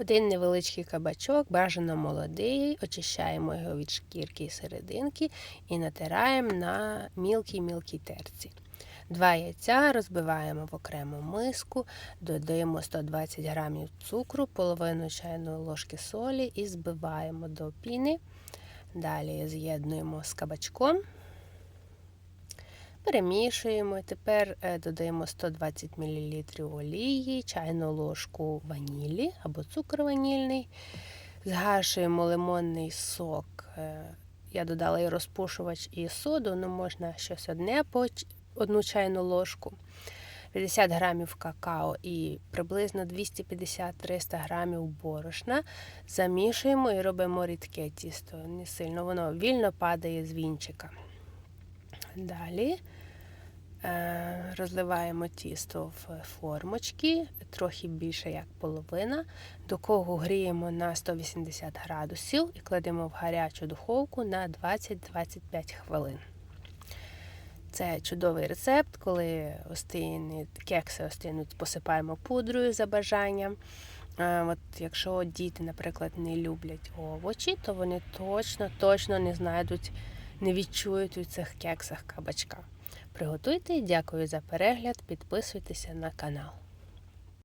Один невеличкий кабачок, бажано молодий, очищаємо його від шкірки і серединки і натираємо на мілкій-мілкій терці. Два яйця розбиваємо в окрему миску, додаємо 120 грамів цукру, половину чайної ложки солі і збиваємо до піни. Далі з'єднуємо з кабачком. Перемішуємо. Тепер е, додаємо 120 мл олії, чайну ложку ванілі або цукор ванільний. Згашуємо лимонний сок. Е, Я додала і розпушувач, і соду, ну можна щось одне по одну чайну ложку. 50 грамів какао і приблизно 250-300 грамів борошна. Замішуємо і робимо рідке тісто. Не сильно воно вільно падає з вінчика. Далі е, розливаємо тісто в формочки, трохи більше як половина, до кого гріємо на 180 градусів і кладемо в гарячу духовку на 20-25 хвилин. Це чудовий рецепт, коли остини, кекси остинуть, посипаємо пудрою за бажанням. Е, От якщо діти, наприклад, не люблять овочі, то вони точно, точно не знайдуть, не відчують у цих кексах кабачка. Приготуйте, дякую за перегляд, підписуйтеся на канал.